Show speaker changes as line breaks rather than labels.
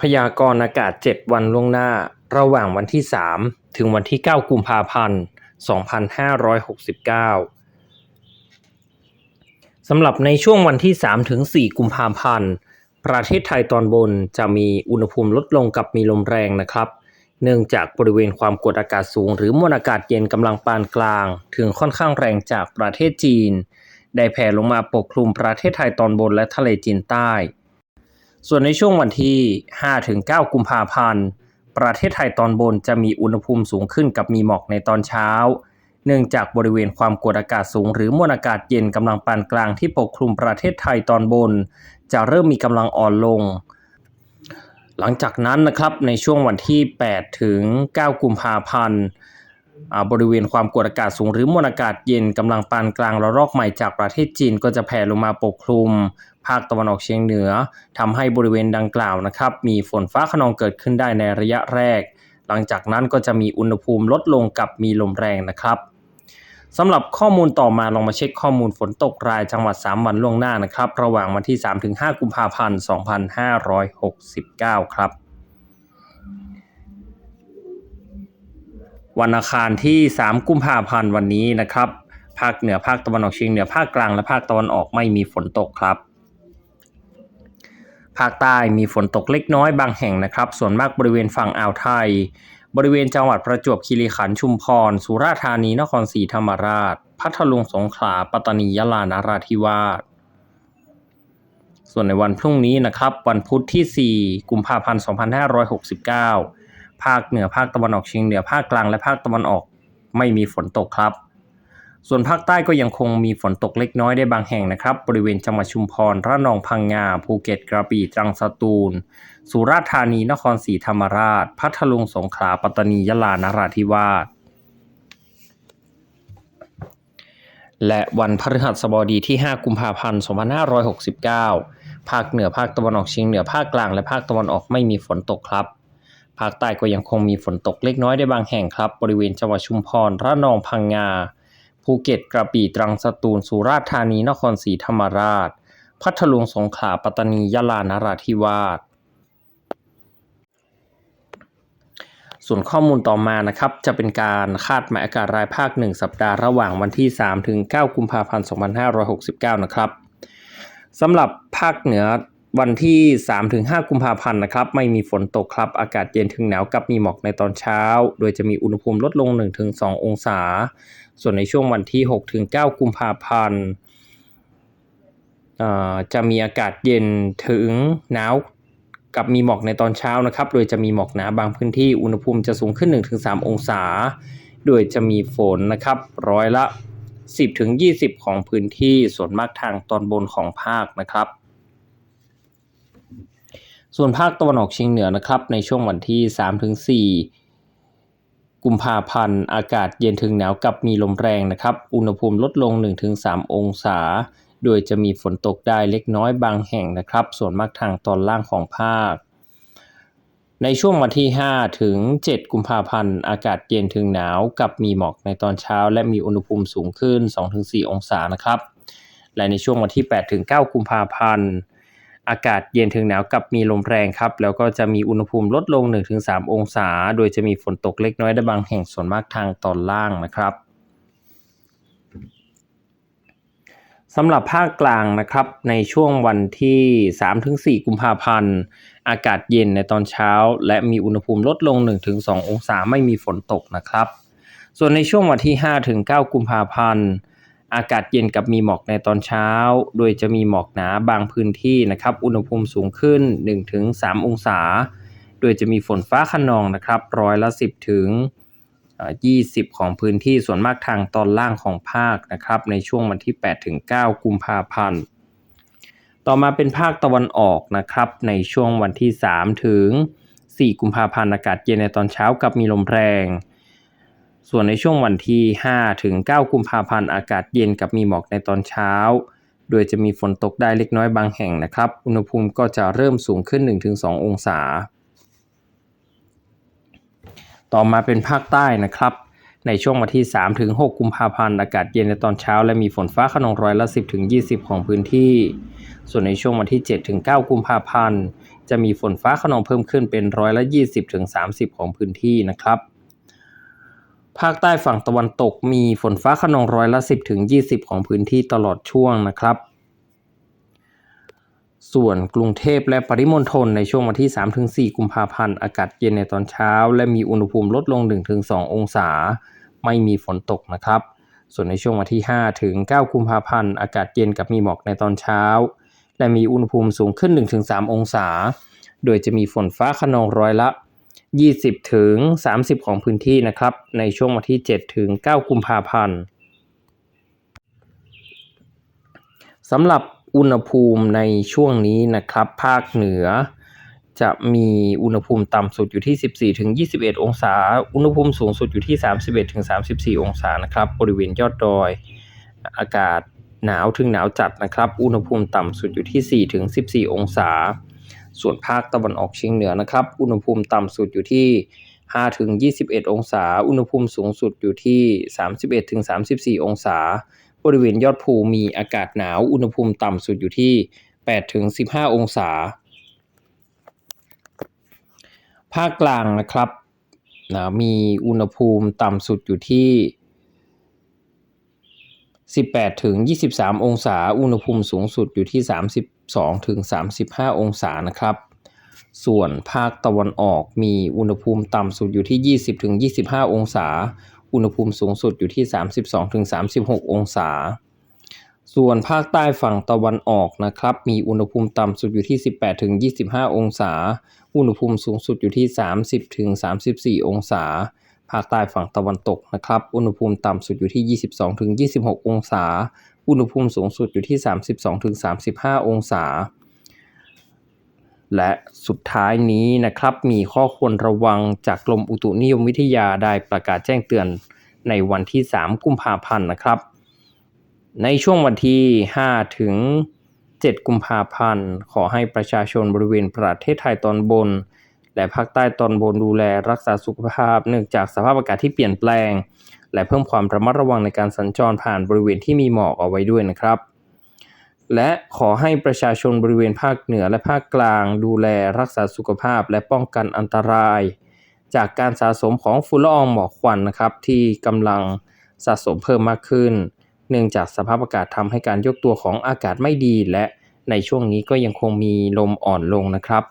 พยากรณ์อากาศ 7 วันล่วงหน้า ระหว่างวันที่ 3 ถึงวันที่ 9 กุมภาพันธ์ 2569 สำหรับในช่วงวันที่ 3 ถึง 4 กุมภาพันธ์ ประเทศไทยตอนบนจะมีอุณหภูมิลดลงกับมีลมแรงนะครับ เนื่องจากบริเวณความกดอากาศสูง หรือมวลอากาศเย็นกำลังปานกลาง ถึงค่อนข้างแรงจากประเทศจีน ได้แผ่ลงมาปกคลุมประเทศไทยตอนบนและทะเลจีนใต้ ส่วนในช่วงวันที่ 5-9 กุมภาพันธ์ ประเทศไทยตอนบนจะมีอุณหภูมิสูงขึ้นกับมีหมอกในตอนเช้า เนื่องจากบริเวณความกดอากาศสูงหรือมวลอากาศเย็นกำลังปานกลางที่ปกคลุมประเทศไทยตอนบน จะเริ่มมีกำลังอ่อนลง หลังจากนั้นนะครับในช่วงวันที่ 8 ถึง 9 กุมภาพันธ์บริเวณความกดอากาศสูงหรือมวลอากาศเย็นกำลังปานกลางระลอกใหม่จากประเทศจีนก็จะแผ่ลงมาปกคลุม ภาคตะวันออกเฉียงเหนือทำให้บริเวณดังกล่าวนะครับ มีฝนฟ้าขนองเกิดขึ้นได้ในระยะแรก หลังจากนั้นก็จะมีอุณหภูมิลดลงกับมีลมแรงนะครับสำหรับข้อมูลต่อมาลองมาเช็คข้อมูลฝนตกรายจังหวัด 3 วันล่วงหน้านะครับ ระหว่างวันที่ 3-5 กุมภาพันธ์ 2569 ครับ วันอังคารที่ 3 กุมภาพันธ์วันนี้นะครับ ภาคเหนือภาคตะวันออกเฉียงเหนือภาคกลางและภาคตะวันออกไม่มีฝนตกครับ ภาคใต้มีฝนตกเล็กน้อยบางแห่งนะครับ ส่วนมากบริเวณฝั่งอ่าวไทย บริเวณจังหวัดประจวบคีรีขันธ์ชุมพร สุราษฎร์ธานีนครศรีธรรมราช พัทลุงสงขลาปัตตานียะลานราธิวาสส่วนในวันพรุ่งนี้นะครับ วันพุธที่ 4 กุมภาพันธ์ 2569 ภาคเหนือภาคตะวันออกเฉียงเหนือภาคกลางและภาคตะวันออกไม่มีฝนตกครับ ส่วนภาคใต้ก็ยังคงมีฝนตกเล็กน้อยได้บางแห่งนะครับ บริเวณจังหวัดชุมพรระนองพังงา ภูเก็ตกระบี่ตรังสตูล สุราษฎร์ธานีนครศรีธรรมราช พัทลุงสงขลาปัตตานียะลานราธิวาสและวันพฤหัสบดีที่ 5 กุมภาพันธ์ 2569 ภาคเหนือภาคตะวันออกเฉียงเหนือภาคกลางและภาคตะวันออกไม่มีฝนตกครับ ภาคใต้ก็ยังคงมีฝนตกเล็กน้อยได้บางแห่งครับ บริเวณจังหวัดชุมพรระนองพังงา ภูเก็ตกระบี่ตรังสตูลสุราษฎร์ธานีนครศรีธรรมราช พัทลุงสงขลาปัตตานียะลานราธิวาสส่วนข้อมูลต่อมานะครับ จะเป็นการคาดหมายอากาศรายภาค 1 สัปดาห์ระหว่างวันที่ 3 ถึง 9 กุมภาพันธ์ 2569 นะครับสำหรับภาคเหนือ วันที่3ถึง5กุมภาพันธ์นะครับ ไม่มีฝนตกครับ อากาศเย็นถึงหนาวกับมีหมอกในตอนเช้า โดยจะมีอุณหภูมิลดลง 1-2 องศา ส่วนในช่วงวันที่6ถึง9กุมภาพันธ์จะมีอากาศเย็นถึงหนาวกับมีหมอกในตอนเช้านะครับ โดยจะมีหมอกหนาบางพื้นที่ อุณหภูมิจะสูงขึ้น 1-3 องศา โดยจะมีฝนนะครับ ร้อยละ 10-20 ของพื้นที่ ส่วนมากทางตอนบนของภาคนะครับ ส่วนภาคตะวันออกเฉียงเหนือนะครับ ในช่วงวันที่ 3-4 กุมภาพันธ์ อากาศเย็นถึงหนาวกับมีลมแรงนะครับ อุณหภูมิลดลง 1-3 องศา โดยจะมีฝนตกได้เล็กน้อยบางแห่งนะครับ ส่วนมากทางตอนล่างของภาค ในช่วงวันที่ 5 ถึง 7 กุมภาพันธ์ อากาศเย็นถึงหนาวกับมีหมอกในตอนเช้า และมีอุณหภูมิสูงขึ้น 2-4 องศานะครับ และในช่วงวันที่ 8 ถึง 9 กุมภาพันธ์ อากาศเย็นถึงหนาวกับมีลมแรงครับ แล้วก็จะมีอุณหภูมิลดลง 1-3 องศา โดยจะมีฝนตกเล็กน้อยได้บางแห่งส่วนมากทางตอนล่างนะครับสำหรับภาคกลางนะครับในช่วงวันที่ 3-4 กุมภาพันธ์ อากาศเย็นในตอนเช้า และมีอุณหภูมิลดลง 1-2 องศาไม่มีฝนตกนะครับ ส่วนในช่วงวันที่ 5-9 กุมภาพันธ์ อากาศเย็นกับมีหมอกในตอนเช้า โดยจะมีหมอกหนาบางพื้นที่นะครับ อุณหภูมิสูงขึ้น 1-3 องศา โดยจะมีฝนฟ้าคะนองนะครับ ร้อยละ 10 ถึง 20 ของพื้นที่ส่วนมากทางตอนล่างของภาคนะครับ ในช่วงวันที่8ถึง9กุมภาพันธ์ ต่อมาเป็นภาคตะวันออกนะครับ ในช่วงวันที่ 3 ถึง 4 กุมภาพันธ์อากาศเย็นในตอนเช้ากับมีลมแรง ส่วนในช่วงวันที่ 5 ถึง 9 กุมภาพันธ์อากาศเย็นกับมีหมอกในตอนเช้า โดยจะมีฝนตกได้เล็กน้อยบางแห่งนะครับ อุณหภูมิก็จะเริ่มสูงขึ้น 1-2 องศา ต่อมาเป็นภาคใต้นะครับ ในช่วงวันที่3ถึง6กุมภาพันธ์อากาศเย็นในตอนเช้า และมีฝนฟ้าขนองร้อยละ 10ถึง20 ของพื้นที่ ส่วนในช่วงวันที่7ถึง9กุมภาพันธ์จะมีฝนฟ้าขนองเพิ่มขึ้นเป็นร้อยละ 20ถึง30 ของพื้นที่นะครับ ภาคใต้ฝั่งตะวันตกมีฝนฟ้าขนองร้อยละ 10ถึง20 ของพื้นที่ตลอดช่วงนะครับ ส่วนกรุงเทพและปริมณฑลในช่วงวันที่ 3-4 กุมภาพันธ์ อากาศเย็นในตอนเช้า และมีอุณหภูมิลดลง 1-2 องศา ไม่มีฝนตกนะครับ ส่วนในช่วงวันที่ 5-9 กุมภาพันธ์ อากาศเย็นกับมีหมอกในตอนเช้า และมีอุณหภูมิสูงขึ้น 1-3 องศา โดยจะมีฝนฟ้าขนองร้อยละ 20 ถึง 30 ของพื้นที่นะครับ ในช่วงวันที่ 7 ถึง 9 กุมภาพันธ์สำหรับอุณหภูมิในช่วงนี้นะครับ ภาคเหนือ จะมีอุณหภูมิต่ำสุดอยู่ที่ 14ถึง21 องศา อุณหภูมิสูงสุดอยู่ที่ 31ถึง34 องศานะครับ บริเวณยอดดอย อากาศหนาวถึงหนาวจัดนะครับ อุณหภูมิต่ำสุดอยู่ที่4ถึง14 องศา ส่วนภาคตะวันออกเฉียงเหนือนะครับ อุณหภูมิต่ำสุดอยู่ที่5ถึง21 องศา อุณหภูมิสูงสุดอยู่ที่ 31ถึง34 องศา บริเวณยอดภูมีอากาศหนาว อุณหภูมิต่ำสุดอยู่ที่8ถึง15 องศา ภาคกลางนะครับนะมีอุณหภูมิต่ำสุดอยู่ที่ 18ถึง23 องศา อุณหภูมิสูงสุดอยู่ที่ 32ถึง35 องศานะครับ ส่วนภาคตะวันออกมีอุณหภูมิต่ำสุดอยู่ที่ 20ถึง25 องศา อุณหภูมิสูงสุดอยู่ที่ 32ถึง36 องศา ส่วนภาคใต้ฝั่งตะวันออกนะครับ มีอุณหภูมิต่ำสุดอยู่ที่ 18ถึง25 องศา อุณหภูมิสูงสุดอยู่ที่ 30ถึง34 องศา ภาคใต้ฝั่งตะวันตกนะครับ อุณหภูมิต่ำสุดอยู่ที่ 22-26 องศา อุณหภูมิสูงสุดอยู่ที่ 32-35 องศา และสุดท้ายนี้นะครับ มีข้อควรระวังจากกรมอุตุนิยมวิทยาได้ประกาศแจ้งเตือนในวันที่ 3 กุมภาพันธ์นะครับ ในช่วงวันที่ 5 ถึง 7 กุมภาพันธ์ ขอให้ประชาชนบริเวณประเทศไทยตอนบน และภาคใต้ตอนบนดูแลรักษาสุขภาพ เนื่องจากสภาพอากาศที่เปลี่ยนแปลง และเพิ่มความระมัดระวังในการสัญจรผ่านบริเวณที่มีหมอกเอาไว้ด้วยนะครับ และขอให้ประชาชนบริเวณภาคเหนือและภาคกลาง ดูแลรักษาสุขภาพ และป้องกันอันตราย จากการสะสมของฝุ่นละอองหมอกควันนะครับ ที่กำลังสะสมเพิ่มมากขึ้น เนื่องจากสภาพอากาศทำให้การยกตัวของอากาศไม่ดีและในช่วงนี้ก็ยังคงมีลมอ่อนลงนะครับ